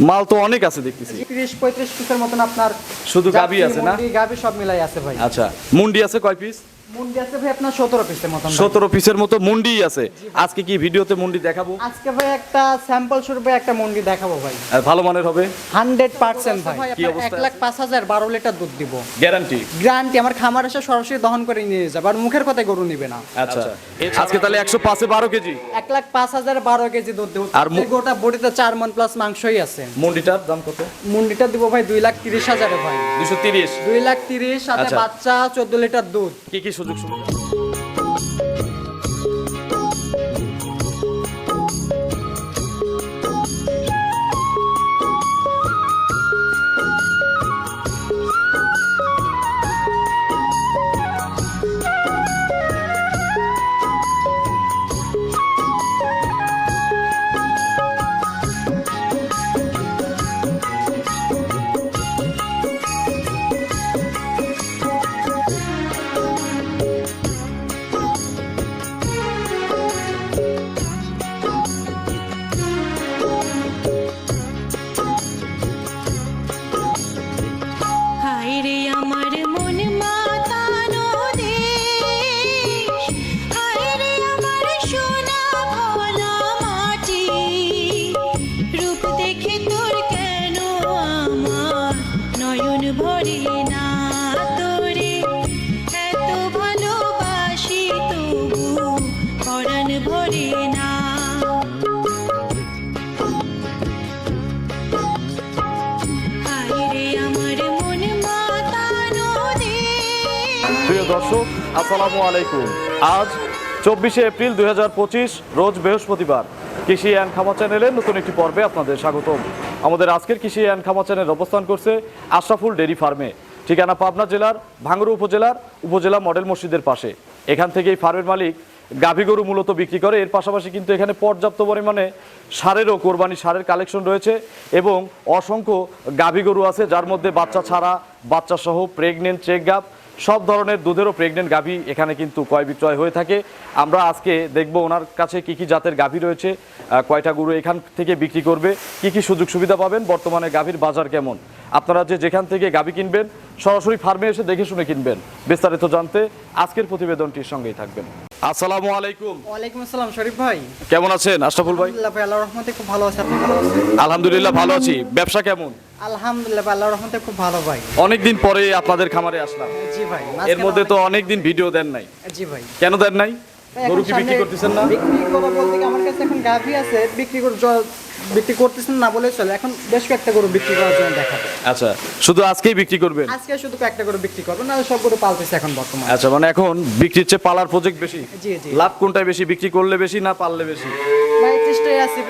মাল তো অনেক আছে দেখতেছি। তিরিশ পঁয়ত্রিশ পিসের মতন আপনার শুধু গাবি আছে না? গাবি সব মিলাই আছে ভাই। আচ্ছা মুন্ডি আছে কয় পিস মুন্ডি আছে ভাই আপনার সতেরো পিসের মতন ভাই। পিসের মতো মুন্ডি আছে। আজকে কি ভিডিওতে মুন্ডি দেখাবো? আজকে ভাই একটা স্যাম্পল স্বরূপে একটা মুন্ডি দেখাবো ভাই। ভালো মানের হবে? হান্ড্রেড পার্সেন্ট ভাই। কি অবস্থা এক লাখ পাঁচ হাজার বারো লিটার দুধ দিব। গ্যারান্টি গ্যারান্টি আমার খামার এসে সরাসরি দহন করে নিয়ে যাবে। আর মুখের কথায় গরু নিবে না। আচ্ছা। আজকে তাহলে একশো পাঁচে বারো কেজি? এক লাখ পাঁচ হাজার বারো কেজি দুধ দেবো। আর আর গোটা বডিতে চার মন প্লাস মাংসই আছে। মুন্ডিটার দাম কত? মুন্ডিটা দিব ভাই দুই লাখ তিরিশ হাজারে ভাই। দুশো তিরিশ। দুই লাখ তিরিশ সাথে আচ্ছা। বাচ্চা চোদ্দ লিটার দুধ। কি কি সুযোগ সুবিধা আসসালামু আলাইকুম। আজ চব্বিশে এপ্রিল দু হাজার পঁচিশ, রোজ বৃহস্পতিবার। কৃষি অ্যান্ড খামা চ্যানেলের নতুন একটি পর্বে আপনাদের স্বাগতম। আমাদের আজকের কৃষি অ্যান্ড খামা চ্যানেল অবস্থান করছে আশরাফুল ডেরি ফার্মে। ঠিকানা পাবনা জেলার ভাঙ্গুড়া উপজেলার উপজেলা মডেল মসজিদের পাশে। এখান থেকে এই ফার্মের মালিক গাভী গরু মূলত বিক্রি করে। এর পাশাপাশি কিন্তু এখানে পর্যাপ্ত পরিমাণে সারেরও কোরবানি সারের কালেকশন রয়েছে এবং অসংখ্য গাভী গরু আছে, যার মধ্যে বাচ্চা ছাড়া বাচ্চা সহ প্রেগনেন্ট চেক গাপ সব ধরনের দুধেরও প্রেগনেন্ট গাভী এখানে কিন্তু ক্রয় বিক্রয় হয়ে থাকে। আমরা আজকে দেখব ওনার কাছে কি কি জাতের গাভী রয়েছে কয়টা গরু এখান থেকে বিক্রি করবে কি কি সুযোগ সুবিধা পাবেন বর্তমানে গাভীর বাজার কেমন। আপনারা যে যেখান থেকে গাভী কিনবেন সরাসরি ফার্মে এসে দেখে শুনে কিনবেন। বিস্তারিত জানতে আজকের প্রতিবেদনটির সঙ্গেই থাকবেন। আসসালামু আলাইকুম। ওয়ালাইকুম আসসালাম শরীফ ভাই। কেমন আছেন? আশরাফুল ভাই আল্লাহর রহমতে খুব ভালো আছে আপনি ভালো আছেন? আলহামদুলিল্লাহ ভালো আছি। ব্যবসা কেমন? আলহামদুলিল্লাহ আল্লাহর রহমতে খুব ভালো ভাই। অনেকদিন পরে আপনাদের খামারে আসলাম। জি ভাই এর মধ্যে তো অনেকদিন ভিডিও দেন নাই। জি ভাই। কেন দেন নাই? গরু কি বিক্রি করতেছেন না? বিক্রি করা বলতে আমার কাছে এখন গাভী আছে বিক্রি করে বিক্রি করতেছেন না বলে চলে। এখন বেশ কয়েকটা গরু বিক্রি করার জন্য দেখাবো আচ্ছা শুধু আজকেই বিক্রি করবেন? আজকে শুধু কয়েকটা গরু বিক্রি করব না সব গরু পালতেছে এখন বর্তমানে। আচ্ছা মানে এখন বিক্রির চেয়ে পালার প্রজেক্ট বেশি? জি জি। লাভ কোনটায় বেশি বিক্রি করলে বেশি না পারলে বেশি? ভাই চেষ্টায় আছি।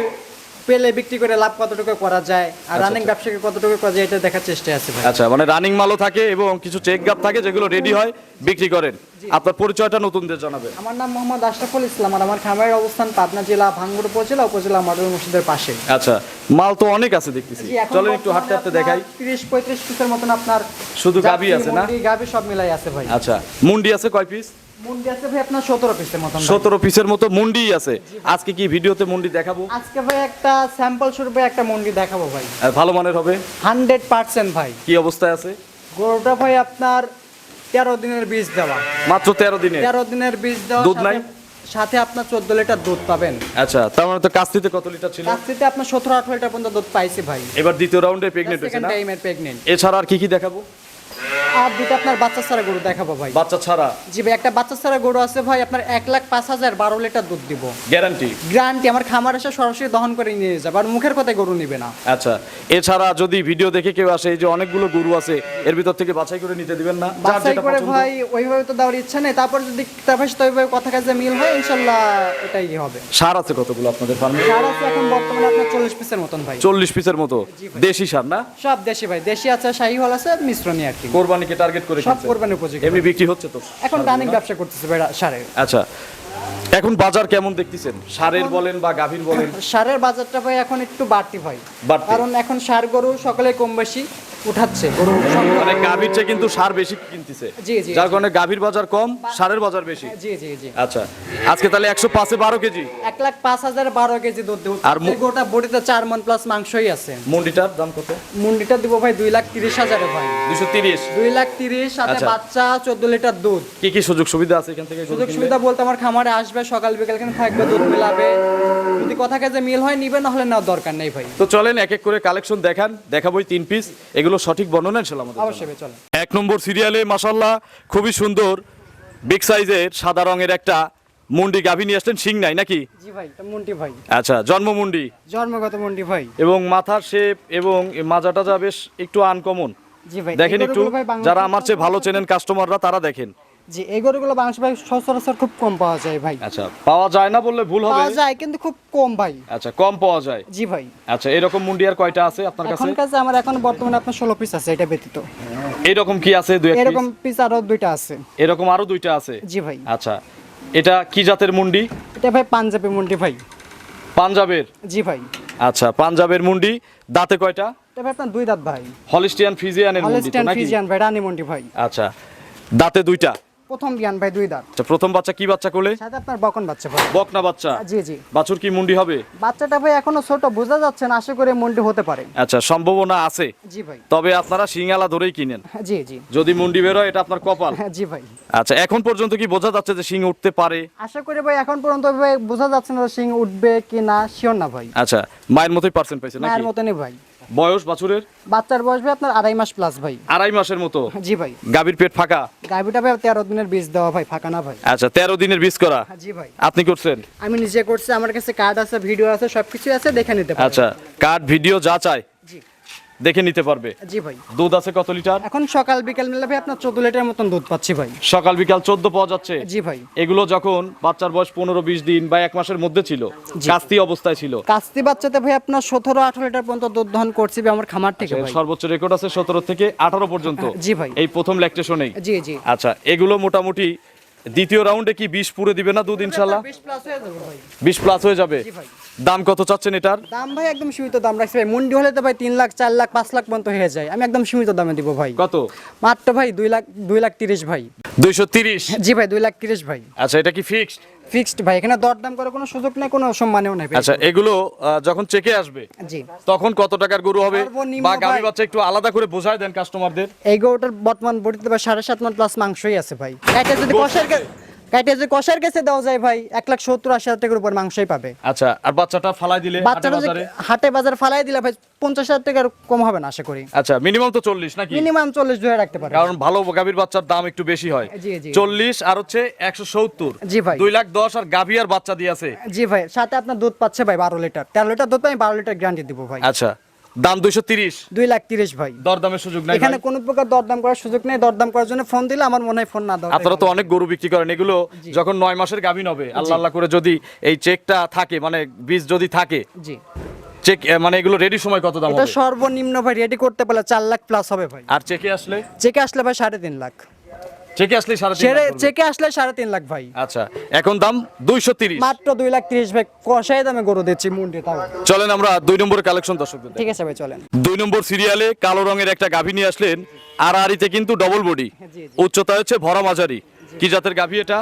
পেলে বিক্রি করে লাভ কতটুকু করা যায়? আর আচ্ছা, রানিং ব্যবসাকে কতটুকু করা যায় এটা দেখার চেষ্টায় আছে ভাই। আচ্ছা মানে রানিং মালও থাকে এবং কিছু চেক গাপ থাকে যেগুলো রেডি হয় বিক্রি করেন। আপনার পরিচয়টা নতুনদের জানাবেন। আমার নাম মোহাম্মদ আশরাফুল ইসলাম আর আমার খামারের অবস্থান পাবনা জেলা ভাঙ্গুর উপজেলা উপজেলা মডেল মসজিদের পাশে। আচ্ছা মাল তো অনেক আছে দেখতেছি। চলেন একটু হাঁটতে হাঁটতে দেখাই। আপনার 30 35 পিসের মতন আপনার শুধু গাভী আছে না? গাভী সব মিলাই আছে ভাই। আচ্ছা মুন্ডি আছে কয় পিস মুন্ডি আছে ভাই আপনার 17 পিসের মতন ভাই। পিসের মতো মুন্ডি আছে। আজকে কি ভিডিওতে মুন্ডি দেখাবো? আজকে ভাই একটা স্যাম্পল স্বরূপে একটা মুন্ডি দেখাবো ভাই। ভালো মানের হবে? 100% ভাই। কি অবস্থায় আছে? গরুটা ভাই আপনার 13 দিনের বীজ দেওয়া। মাত্র তেরো দিনে 13 দিনের বীজ দেওয়া দুধ নাই? সাথে- আপনার 14 লিটার দুধ পাবেন। আচ্ছা তার মানে তো কাস্তিতে কত লিটার ছিল? কাস্তিতে আপনার 17 18 লিটার পর্যন্ত দুধ পাইছি ভাই। এবার দ্বিতীয় রাউন্ডে হয়েছে সেকেন্ড টাইমের এছাড়া আর কি কি দেখাবো? আর দুটো আপনার বাচ্চা ছাড়া গরু দেখাবো ভাই। বাচ্চা ছাড়া? জি ভাই একটা বাচ্চা ছাড়া গরু আছে ভাই আপনার এক লাখ পাঁচ হাজার বারো লিটার দুধ দিব। গ্যারান্টি গ্যারান্টি আমার খামার এসে সরাসরি দহন করে নিয়ে যাবে আর মুখের কথায় গরু নিবে না। আচ্ছা এছাড়া যদি ভিডিও দেখে কেউ আসে এই যে অনেকগুলো গরু আছে এর ভিতর থেকে বাছাই করে নিতে দিবেন না বাছাই করে ভাই ওইভাবে তো দেওয়ার ইচ্ছা নেই তারপর যদি সাথে ওইভাবে কথা কাজে মিল হয় ইনশাল্লাহ এটাই হবে। সার আছে কতগুলো আপনাদের ফার্মে? সার আছে এখন বর্তমানে আপনার চল্লিশ পিসের মতন ভাই। চল্লিশ পিসের মতো। দেশি সার না? সব দেশি ভাই দেশি আছে শাহিওয়াল আছে মিশ্রণী আর কি। কোরবানিকে টার্গেট করে সব কোরবানি উপযোগী। এমনি বিক্রি হচ্ছে তো? এখন রানিং ব্যবসা করতেছে বেড়া সারের। আচ্ছা এখন বাজার কেমন দেখতেছেন? সারের বলেন বা গাভীর বলেন। সারের বাজারটা ভাই এখন একটু বাড়তি ভাই। কারণ এখন সার গরু সকলে কম বেশি। উঠাচ্ছে। গরু মানে গাভীর চেয়ে কিন্তু সার বেশি কিনতেছে। জি, জি, যার কারণে গাভীর বাজার কম সারের বাজার বেশি। জি জি জি। আচ্ছা আজকে তাহলে একশো পাঁচে বারো কেজি। এক লাখ পাঁচ হাজার বারো কেজি দুধ দেবো আর গোটা বডিতে চার মন প্লাস মাংসই আছে। মন্ডিটার দাম কত? মুন্ডিটা দিব ভাই দুই লাখ তিরিশ হাজারে ভাই। দুশো তিরিশ। দুই লাখ তিরিশ সাথে আচ্ছা। বাচ্চা চোদ্দ লিটার দুধ। কি কি সুযোগ সুবিধা আছে এখান থেকে সুযোগ সুবিধা বলতে আমার খামারে আসবে সকাল বিকাল এখানে থাকবে দুধ মিলাবে। যদি কথা কাজে মিল হয় নিবে না হলে নেওয়ার দরকার নেই ভাই। তো চলেন এক এক করে কালেকশন দেখান দেখাবোই তিন পিস এগুলো সঠিক বর্ণনা ছিল আমাদের অবশ্যই চলে এক নম্বর সিরিয়ালে মাসাল্লাহ খুবই সুন্দর বিগ সাইজের সাদা রঙের একটা মুন্ডি গাভী নিয়ে আসলেন সিং নাই নাকি? জি ভাই এটা মুন্ডি ভাই। আচ্ছা জন্ম মুন্ডি। জন্মগত মুন্ডি ভাই। এবং মাথার শেপ এবং এই মাজাটা যা বেশ একটু আনকমন জি ভাই দেখেন একটু যারা আমার চেয়ে ভালো চেনেন কাস্টমাররা তারা দেখেন। জি এই গরুগুলো বাংলাদেশ ভাই সচরাচর খুব কম পাওয়া যায় ভাই। আচ্ছা পাওয়া যায় না বললে ভুল হবে? পাওয়া যায় কিন্তু খুব কম ভাই। আচ্ছা কম পাওয়া যায়? জি ভাই। আচ্ছা এরকম মুন্ডি আর কয়টা আছে আপনার কাছে? এখন কাছে আমার এখন বর্তমানে আপনার ষোলো পিস আছে এটা ব্যতীত। এরকম কি আছে দুই এরকম পিস আরও দুইটা আছে। এরকম আরও দুইটা আছে? জি ভাই। আচ্ছা এটা কি জাতের মুন্ডি? এটা ভাই পাঞ্জাবি মুন্ডি ভাই। পাঞ্জাবের? জি ভাই। আচ্ছা পাঞ্জাবের মুন্ডি দাঁতে কয়টা? এটা ভাই আপনার দুই দাঁত ভাই। হলিস্টিয়ান ফিজিয়ানের মুন্ডি তো নাকি? ফিজিয়ান ভাই রানী মুন্ডি ভাই। আচ্ছা দাঁতে দুইটা? প্রথম বিয়ান ভাই দুই দাঁত। আচ্ছা প্রথম বাচ্চা কি বাচ্চা কোলে? সাথে আপনার বকন বাচ্চা ভাই। বকনা বাচ্চা। জি জি। বাছুর কি মুন্ডি হবে? বাচ্চাটা ভাই এখনও ছোট বোঝা যাচ্ছে না আশা করে মুন্ডি হতে পারে। আচ্ছা সম্ভাবনা আছে। জি ভাই। তবে আপনারা সিঙ্গালা ধরেই কিনেন। জি জি। যদি মুন্ডি বেরোয় এটা আপনার কপাল। হ্যাঁ জি ভাই। আচ্ছা এখন পর্যন্ত কি বোঝা যাচ্ছে যে সিং উঠতে পারে? আশা করি ভাই এখন পর্যন্ত ভাই বোঝা যাচ্ছে না সিং উঠবে কি না শিওর না ভাই। আচ্ছা মায়ের মতোই পার্সেন্ট পাইছে নাকি? মায়ের মতনই ভাই। বয়স বাছুরের? বাচ্চার বয়স ভাই আপনার আড়াই মাস প্লাস ভাই। আড়াই মাসের মতো? জি ভাই। গাভীর পেট ফাঁকা? গাভীটা ভাই তেরো দিনের বীজ দেওয়া ভাই ফাঁকা না ভাই। আচ্ছা তেরো দিনের বীজ করা? হ্যাঁ, জি ভাই। আপনি করছেন? আমি নিজে করছি আমার কাছে কার্ড আছে ভিডিও আছে সবকিছু আছে দেখে নিতে পারেন। আচ্ছা কার্ড ভিডিও যা জি দেখে নিতে পারবে। জি ভাই। দুধ আছে কত লিটার? এখন সকাল বিকাল মিলে ভাই আপনার চোদ্দ লিটার মতন দুধ পাচ্ছি ভাই। সকাল বিকাল চোদ্দ পাওয়া যাচ্ছে। জি ভাই। এগুলো যখন বাচ্চার বয়স পনেরো বিশ দিন বা এক মাসের মধ্যে ছিল কাস্তি অবস্থায় ছিল। কাস্তি বাচ্চাতে ভাই আপনার সতেরো আঠারো লিটার পর্যন্ত দুধ দহন করছি ভাই আমার খামার থেকে ভাই। সর্বোচ্চ রেকর্ড আছে সতেরো থেকে আঠারো পর্যন্ত। জি ভাই। এই প্রথম ল্যাকটেশনেই জি জি। আচ্ছা এগুলো মোটামুটি দ্বিতীয় রাউন্ডে কি বিশ পুরে দিবে না দুধ ইনশাল্লাহ বিশ প্লাস হয়ে যাবে দাম কত চাচ্ছেন এটার? দাম ভাই একদম সীমিত দাম রাখছি ভাই। মন্ডি হলে তো ভাই তিন লাখ চার লাখ পাঁচ লাখ পর্যন্ত হয়ে যায়। আমি একদম সীমিত দামে দিব ভাই। কত? মাত্র ভাই দুই লাখ দুই লাখ তিরিশ ভাই। দুইশো তিরিশ? জি ভাই দুই লাখ তিরিশ ভাই। আচ্ছা এটা কি ফিক্সড ফিক্সড ভাই এখানে দরদাম করার কোনো সুযোগ নেই কোনো সম্মানেও নেই আচ্ছা এগুলো যখন চেকে আসবে জি। তখন কত টাকার গরু হবে বা গাবি বাচ্চা একটু আলাদা করে বোঝায় দেন কাস্টমারদের এই গরুটার বর্তমান বডিতে ভাই সাড়ে সাত মান প্লাস মাংসই আছে ভাই। এটা যদি কষার কাইটে যদি কষার কাছে দেওয়া যায় ভাই এক লাখ সত্তর আশি হাজার টাকার উপর মাংসই পাবে। আচ্ছা আর বাচ্চাটা ফালাই দিলে বাচ্চাটা যদি হাটে বাজার? ফালাই দিলে ভাই পঞ্চাশ হাজার টাকার কম হবে না আশা করি। আচ্ছা মিনিমাম তো চল্লিশ নাকি? মিনিমাম চল্লিশ ধরে রাখতে পারে কারণ ভালো গাভীর বাচ্চার দাম একটু বেশি হয়। চল্লিশ আর হচ্ছে একশো সত্তর। জি ভাই। দুই লাখ দশ আর গাভী আর বাচ্চা দিয়ে আছে। জি ভাই সাথে আপনার দুধ পাচ্ছে ভাই বারো লিটার। তেরো লিটার দুধ আমি বারো লিটার গ্যারান্টি দিব ভাই। আচ্ছা দাম দুইশো তিরিশ। দুই লাখ তিরিশ ভাই। দরদামের সুযোগ নাই এখানে? কোনো প্রকার দরদাম করার সুযোগ নেই। দরদাম করার জন্য ফোন দিলে আমার মনে হয় ফোন না দাও আপনারা তো অনেক গরু বিক্রি করেন। এগুলো যখন নয় মাসের গাভীন হবে আল্লাহ আল্লাহ করে যদি এই চেকটা থাকে মানে বীজ যদি থাকে জি। চেক মানে এগুলো রেডি সময় কত দাম এটা সর্বনিম্ন ভাই রেডি করতে পারলে চার লাখ প্লাস হবে ভাই। আর চেকে আসলে? চেকে আসলে ভাই সাড়ে তিন লাখ। চেকে আসলে সাড়ে চেকে আসলে সাড়ে তিন লাখ ভাই। আচ্ছা এখন দাম দুইশো তিরিশ। মাত্র দুই লাখ তিরিশ ভাই কষাই দামে গরু দিচ্ছি মুন্ডি তাও। চলেন আমরা দুই নম্বর কালেকশন দেখাই। ঠিক আছে ভাই চলেন। দুই নম্বর সিরিয়ালে কালো রঙের একটা গাভী নিয়ে আসলেন। আর আরিতে কিন্তু ডবল বডি জি। উচ্চতা হচ্ছে ভরা মাঝারি। কি জাতের গাভী এটা?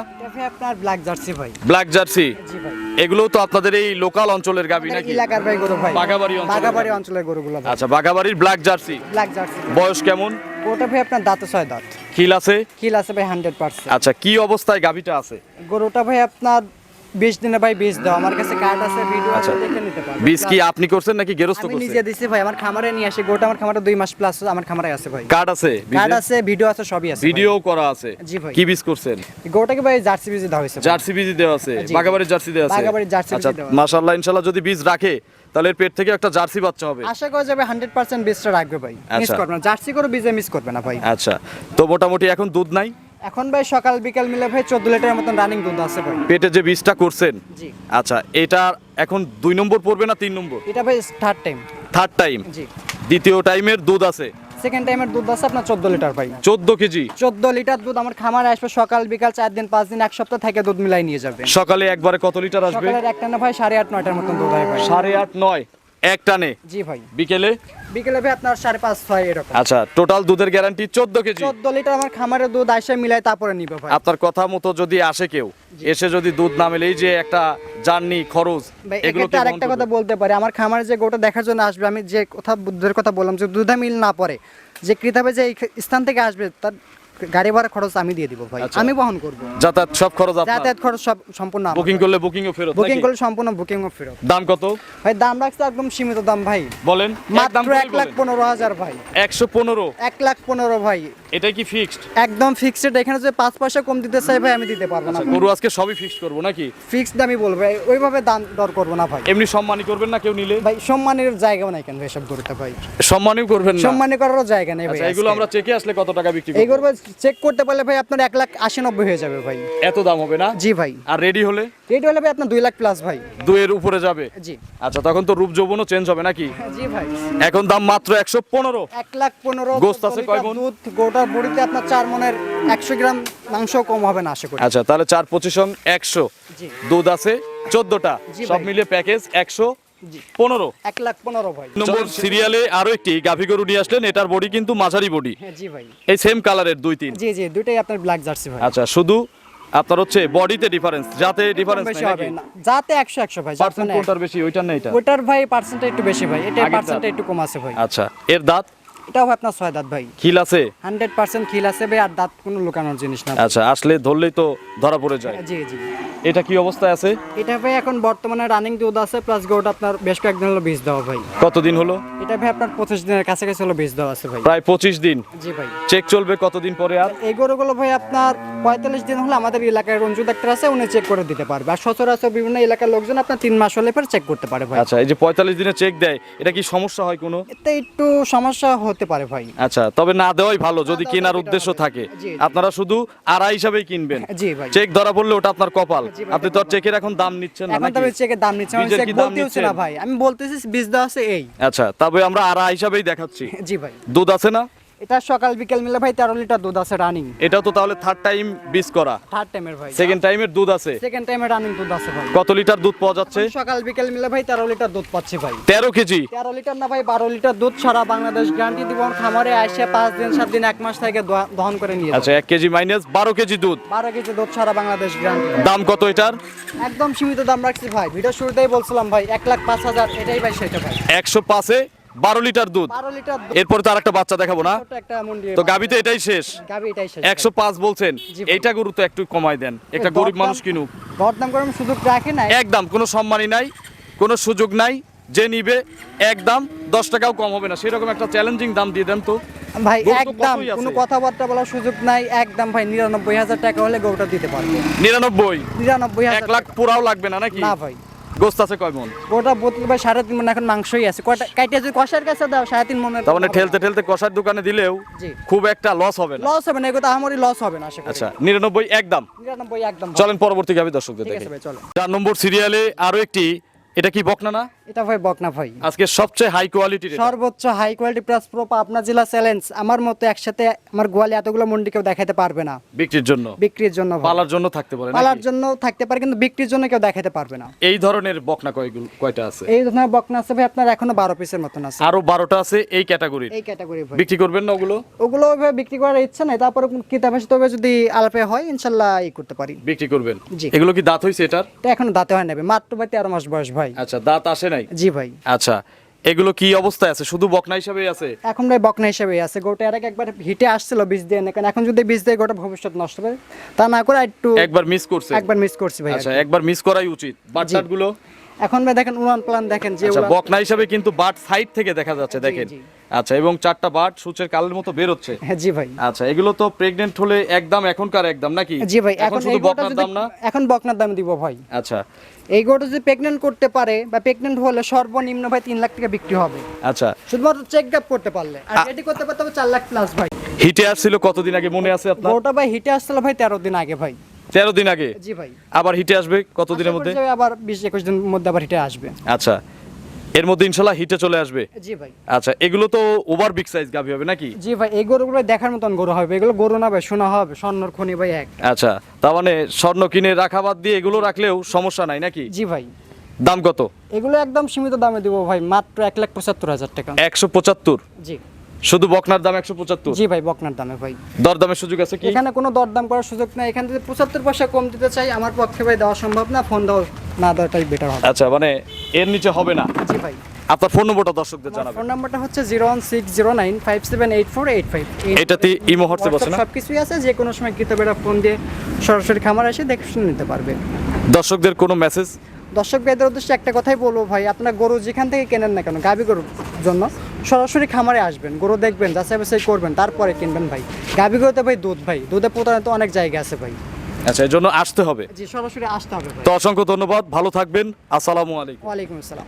আপনার ব্ল্যাক জার্সি ভাই। ব্ল্যাক জার্সি জি ভাই। এগুলো তো আপনাদের এই লোকাল অঞ্চলের গাভী নাকি? এলাকার ভাই গরু ভাই। বাগাবাড়ি অঞ্চলের বাগাবাড়ি অঞ্চলের গরুগুলো আচ্ছা বাঘাবাড়ির ব্ল্যাক জার্সি ব্ল্যাক জার্সি বয়স কেমন? গরুটা ভাই আপনার দাঁতে ছয় দাঁত। কিল আছে? কিল আছে ভাই হান্ড্রেড পার্সেন্ট আচ্ছা কি অবস্থায় গাভীটা আছে? গরুটা ভাই আপনার বিশ দিনে ভাই বীজ দাও। আমার কাছে কার্ড আছে ভিডিও আছে আচ্ছা। দেখে নিতে বীজ কি আপনি করছেন নাকি গেরস্ত আমি নিজে দিছি ভাই আমার খামারে নিয়ে আসি। গরুটা আমার খামারে দুই মাস প্লাস আমার খামারে আছে ভাই। কার্ড আছে কার্ড আছে ভিডিও আছে সবই আছে ভিডিও করা আছে। জি ভাই। কি বীজ করছেন? ভাই। গরুটাকে ভাই জার্সি বীজ দেওয়া হয়েছে জার্সি বীজ দেওয়া আছে। জি। বাগাবাড়ির জার্সি দেওয়া আছে। বাঘাবাড়ির জার্সি বীজ আচ্ছা দেওয়া আছে। মাশাআল্লাহ ইনশাআল্লাহ যদি বীজ রাখে তাহলে পেট থেকে একটা জার্সি বাচ্চা হবে। আশা করা যাবে হান্ড্রেড পার্সেন্ট বীজটা রাখবে ভাই। মিস আচ্ছা। করবে না। জার্সি করে বীজে মিস করবে না ভাই। আচ্ছা তো মোটামুটি এখন দুধ নাই? এখন ভাই সকাল বিকাল মিলে ভাই চোদ্দ লিটারের মতন রানিং দুধ আছে ভাই। পেটে যে বীজটা করছেন? জি। আচ্ছা এটা এখন দুই নম্বর পড়বে না তিন নম্বর? এটা ভাই থার্ড টাইম থার্ড টাইম জি। দ্বিতীয় টাইমের দুধ আছে? সেকেন্ড টাইমের দুধ আছে আপনার চোদ্দ লিটার ভাই। চোদ্দ কেজি? চোদ্দ লিটার দুধ আমার খামারে আসবে সকাল বিকাল চার দিন পাঁচ দিন এক সপ্তাহ থেকে দুধ মিলাই নিয়ে যাবে। সকালে একবারে কত লিটার আসবে? সকালের একটা না ভাই সাড়ে আট নয়টার মতন দুধ হয় ভাই। সাড়ে আট নয়? এক টানে? জি ভাই। বিকেলে? বিকেলে ভাই আপনার সাড়ে পাঁচ ছয় এরকম। আচ্ছা টোটাল দুধের গ্যারান্টি চোদ্দ কেজি। চোদ্দ লিটার আমার খামারের দুধ আইসা মিলাই তারপরে নিবে ভাই। আপনার কথা মতো যদি আসে কেউ এসে যদি দুধ না মেলে এই যে একটা জার্নি খরচ এগুলো এক্ষেত্রে আরেকটা কথা বলতে পারি আমার খামারে যে গোটা দেখার জন্য আসবে আমি যে কথা দুধের কথা বললাম যে দুধা মিল না পড়ে যে ক্রেতাবে যে এই স্থান থেকে আসবে তার গাড়ি ভাড়া খরচ আমি দিয়ে দিব ভাই। আচ্ছা। আমি বহন করব। যাতায়াত সব খরচ আপনার? যাতায়াত খরচ সব সম্পূর্ণ বুকিং করলে বুকিং ও ফেরত বুকিং করলে সম্পূর্ণ বুকিং ও ফেরত। দাম কত? ভাই দাম রাখছে একদম সীমিত দাম ভাই। বলেন মাত্র এক লাখ পনেরো হাজার ভাই। একশো পনেরো? এক লাখ পনেরো ভাই। এটা কি ফিক্সড একদম ফিক্সড এখানে যে পাঁচ পয়সা কম দিতে চাই ভাই আমি দিতে পারব না গরু আজকে সবই ফিক্সড করব নাকি? ফিক্সড দামই বলব ভাই, ওইভাবে দাম দর করব না ভাই। এমনি সম্মানী করবেন না কেউ নিলে? ভাই সম্মানের জায়গাও নাই কেন ভাই সব গরুতে ভাই? সম্মানীও করবেন না? সম্মানী করারও জায়গা নেই ভাই আচ্ছা এগুলো আমরা চেকে আসলে কত টাকা বিক্রি করব? গরু চেক করতে পারলে ভাই আপনার এক লাখ আশি নব্বই হয়ে যাবে ভাই। এত দাম হবে না? জি ভাই। আর রেডি হলে? রেট হলে ভাই আপনার দুই লাখ প্লাস ভাই। দুয়ের উপরে যাবে? জি। আচ্ছা তখন তো রূপ যৌবনও চেঞ্জ হবে নাকি? জি ভাই। এখন দাম মাত্র একশো পনেরো। এক লাখ পনেরো। গোস্ত আছে কয় মণ? দুধ গোটার বড়িতে আপনার চার মনের একশো গ্রাম মাংস কম হবে না আশা করি। আচ্ছা তাহলে চার পঁচিশ একশো। দুধ আছে চোদ্দটা। সব মিলিয়ে প্যাকেজ একশো পনেরো? এক লাখ পনেরো ভাই। নম্বর সিরিয়ালে আরও একটি গাভী গরু নিয়ে আসলেন। এটার বডি কিন্তু মাঝারি বডি হ্যাঁ জি ভাই। এই সেম কালারের দুই তিন। জি জি দুইটাই আপনার ব্ল্যাক জার্সি ভাই। আচ্ছা শুধু আপনার হচ্ছে বডিতে ডিফারেন্স যাতে ডিফারেন্স হবে যাতে একশো একশো ভাই যাতে পার্সেন্ট কোনটার বেশি ওইটার না এটা? ওটার ভাই পার্সেন্টটা একটু বেশি ভাই এটা পার্সেন্টটা একটু কম আছে ভাই। আচ্ছা এর দাঁত? এটাও আপনার ছয় দাঁত ভাই। খিল আছে? হান্ড্রেড পার্সেন্ট খিল আছে ভাই আর দাঁত কোনো লুকানোর জিনিস না। আচ্ছা আসলে ধরলেই তো ধরা পড়ে যায়। জি জি। এটা কি অবস্থায় আছে? এটা ভাই এখন বর্তমানে রানিং দুধ আছে প্লাস গোটা আপনার বেশ কয়েকদিন হলো বীজ দেওয়া ভাই। কতদিন হলো? এটা ভাই আপনার পঁচিশ দিনের কাছাকাছি হলো বীজ দেওয়া আছে ভাই। প্রায় পঁচিশ দিন। জি ভাই। চেক চলবে কতদিন পরে আর? এই গরুগুলো ভাই আপনার পঁয়তাল্লিশ দিন হলে আমাদের এলাকায় রঞ্জু ডাক্তার আছে উনি চেক করে দিতে পারবে। আর সচরাচর বিভিন্ন এলাকার লোকজন আপনার তিন মাস হলে পর চেক করতে পারে ভাই। আচ্ছা এই যে পঁয়তাল্লিশ দিনে চেক দেয় এটা কি সমস্যা হয় কোনো? এতে একটু সমস্যা হতে পারে ভাই। আচ্ছা তবে না দেওয়াই ভালো যদি কেনার উদ্দেশ্য থাকে। আপনারা শুধু আড়াই হিসাবেই কিনবেন। জি ভাই। চেক ধরা পড়লে ওটা আপনার কপাল। আপনি তো চেকের এখন দাম নিচ্ছেন না এখন তো চেকের দাম নিচ্ছে আমি চেক কি দাম বলতে হচ্ছে না ভাই। আমি বলতেছি বীজ দেওয়া আছে এই। আচ্ছা তবে আমরা আড়াই হিসাবেই দেখাচ্ছি। জি ভাই। দুধ আছে না? এটা সকাল বিকেল মিলে ভাই তেরো লিটার দুধ আছে রানিং এটা তো তাহলে থার্ড টাইম বিস করা। থার্ড টাইমের ভাই। সেকেন্ড টাইমের দুধ আছে। সেকেন্ড টাইমে রানিং দুধ আছে ভাই। কত লিটার দুধ পাওয়া যাচ্ছে? সকাল বিকেল মিলে ভাই তেরো লিটার দুধ পাচ্ছি ভাই। তেরো কেজি? তেরো লিটার না ভাই বারো লিটার দুধ সারা বাংলাদেশ গ্যারান্টি দিব। খামারে আসে পাঁচ দিন সাত দিন এক মাস থেকে দহন করে নিয়ে আচ্ছা এক কেজি মাইনাস বারো কেজি দুধ। বারো কেজি দুধ সারা বাংলাদেশ গ্যারান্টি দাম কত এটার? একদম সীমিত দাম রাখছি ভাই। ভিডিও শুরুতেই বলছিলাম ভাই এক লাখ পাঁচ হাজার এটাই ভাই সেটা ভাই। একশো পাঁচে বারো লিটার দুধ। বারো লিটার দুধ। এরপর তো আর একটা বাচ্চা দেখাবো না। একটা তো গাবিতে এটাই শেষ। গাবি এটাই শেষ। একশো পাঁচ বলছেন। জি ভাই। এইটা গরু তো একটু কমাই দেন। একটা গরিব দরদাম- মানুষ কিনুক। দরদাম সুযোগ রাখি নাই? একদম কোনো সম্মানই নাই কোনো সুযোগ নাই। যে নিবে একদম দশ টাকাও কম হবে না। সেরকম একটা চ্যালেঞ্জিং দাম দিয়ে দেন তো। ভাই গরু তো একদম কতই আছে। কোনো কথাবার্তা বলার সুযোগ নাই। একদম ভাই নিরানব্বই হাজার টাকা হলে গরুটা দিতে পারব। নিরানব্বই? নিরানব্বই এক হাজার লাখ টাকা। পুরাও লাগবে না নাকি? না ভাই। গোস্ত আছে কয় মন? গরুটা বোতল ভাই সাড়ে তিন মন এখন মাংসই আছে। কয়টা কাইটে যদি কষার কাছে দাও সাড়ে তিন মনের তার মানে ঠেলতে ঠেলতে কষার দোকানে দিলেও খুব একটা লস হবে না। লস হবে না এগুলো আমারই লস হবে না আশা করি। আচ্ছা নিরানব্বই একদম নিরানব্বই একদম চলেন পরবর্তী গাবি দর্শকদের দেখে আছে ভাই চলো চার নম্বর সিরিয়ালে আরও একটি এটা কি বকনা না? এটা ভাই বকনা ভাই। আজকে সবচেয়ে হাই কোয়ালিটির সর্বোচ্চ হাই কোয়ালিটি প্লাস প্রো আপনার জেলা চ্যালেঞ্জ আমার মতো একসাথে আমার গোয়ালে এতগুলো মন্ডি কেউ দেখাতে পারবে না। বিক্রির জন্য। বিক্রির জন্য পালার জন্য থাকতে পারে পালার জন্য থাকতে পারে কিন্তু বিক্রির জন্য কেউ দেখাতে পারবে না। এই ধরনের বকনা কয়গুলো কয়টা আছে? এই ধরনের বকনা আছে ভাই আপনার এখনও বারো পিসের মতন আছে। আরও বারোটা আছে এই ক্যাটাগরির এই ক্যাটাগরি ভাই। বিক্রি করবেন না ওগুলো? ওগুলো বিক্রি করার ইচ্ছা নাই তারপরে কিতাবের সাথে যদি আলাপে হয় ইনশাল্লাহ ই করতে পারি। বিক্রি করবেন। এগুলো কি দাঁত হইছে এটার? এটা এখনও দাঁতে হয় নেবে মাত্র ভাই মাস বয়স ভাই। আচ্ছা দাঁত আসে নাই? জি ভাই। আচ্ছা এগুলো কি অবস্থায় আছে? শুধু বকনা হিসাবে আছে? এখন ভাই বকনা হিসেবে আছে। গোটা এর একবার হিটে আসছিল বীজ দিয়ে না কারণ এখন যদি বীজ দিয়ে গোটা ভবিষ্যৎ নষ্ট হবে তা না করে একটু একবার মিস করছে। একবার মিস করছি ভাই আচ্ছা একবার মিস করাই উচিত। বাটটাটগুলো এখন ভাই দেখেন উড়ান প্ল্যান দেখেন যে আচ্ছা বকনা হিসাবে কিন্তু বাট সাইড থেকে দেখা যাচ্ছে দেখেন। জি। আচ্ছা এবং চারটা বাট সূচের কালের মতো বের হচ্ছে হ্যাঁ জি ভাই। আচ্ছা এগুলো তো প্রেগনেন্ট হলে একদম এখনকার একদম নাকি? জি ভাই এখন শুধু বকনার দাম না? এখন বকনার দাম দিব ভাই। আচ্ছা। এই গোটা যদি প্রেগনেন্ট করতে পারে বা প্রেগনেন্ট হলে সর্বনিম্ন ভাই তিন লাখ টাকা বিক্রি হবে। আচ্ছা। শুধুমাত্র চেক গ্যাপ করতে পারলে। আর রেডি করতে পারতে হবে চার লাখ প্লাস ভাই। হিটে আসছিল কতদিন আগে মনে আছে আপনার? গোটা ভাই হিটে আসছিল ভাই তেরো দিন আগে ভাই। তেরো দিন আগে? জি ভাই। আবার হিটে আসবে কতদিনের মধ্যে? আবার বিশ একুশ দিনের মধ্যে আবার হিটে আসবে। আচ্ছা। এর মধ্যে ইনশাল্লাহ হিটে চলে আসবে। জি ভাই। আচ্ছা এগুলো তো ওভার বিগ সাইজ গাভি হবে নাকি? জি ভাই এই গরুগুলো দেখার মতন গরু হবে। এগুলো গরু না ভাই শোনা হবে স্বর্ণর খনি ভাই এক। আচ্ছা তার মানে স্বর্ণ কিনে রাখা বাদ দিয়ে এগুলো রাখলেও সমস্যা নাই নাকি? জি ভাই। দাম কত? এগুলো একদম সীমিত দামে দিব ভাই মাত্র এক লাখ পঁচাত্তর হাজার টাকা। একশো পঁচাত্তর? জি। শুধু বকনার দাম একশো পঁচাত্তর? জি ভাই বকনার দামে ভাই। দরদামের সুযোগ আছে কি? এখানে কোনো দরদাম করার সুযোগ নাই। এখান থেকে পঁচাত্তর পয়সা কম দিতে চাই আমার পক্ষে ভাই দেওয়া সম্ভব না ফোন দেওয়া না দেওয়াটাই বেটার হবে। আচ্ছা মানে এর নিচে হবে না। জি ভাই। আপনার ফোন নম্বরটা দর্শকদের জানাবেন। ফোন নাম্বারটা হচ্ছে zero one six zero nine five seven eight four eight five. এটাতে ইমো হোয়াটসঅ্যাপ আছে না? সব কিছুই আছে যে কোনো সময় কৃতবেড়া ফোন দিয়ে সরাসরি খামার এসে দেখে শুনে নিতে পারবে। দর্শকদের কোনো মেসেজ দর্শক ভাইদের উদ্দেশ্যে একটা কথাই বলব ভাই আপনার গরু যেখান থেকে কেনেন না কেন গাভী গরুর জন্য সরাসরি খামারে আসবেন গরু দেখবেন যাচাই বাছাই করবেন তারপরে কিনবেন ভাই। গাভী গরুতে ভাই দুধ ভাই দুধে প্রধানত অনেক জায়গা আছে ভাই। আচ্ছা এই জন্য আসতে হবে। জি সরাসরি আসতে হবে তো অসংখ্য ধন্যবাদ ভালো থাকবেন আসসালামু আলাইকুম। ওয়ালাইকুম আসসালাম।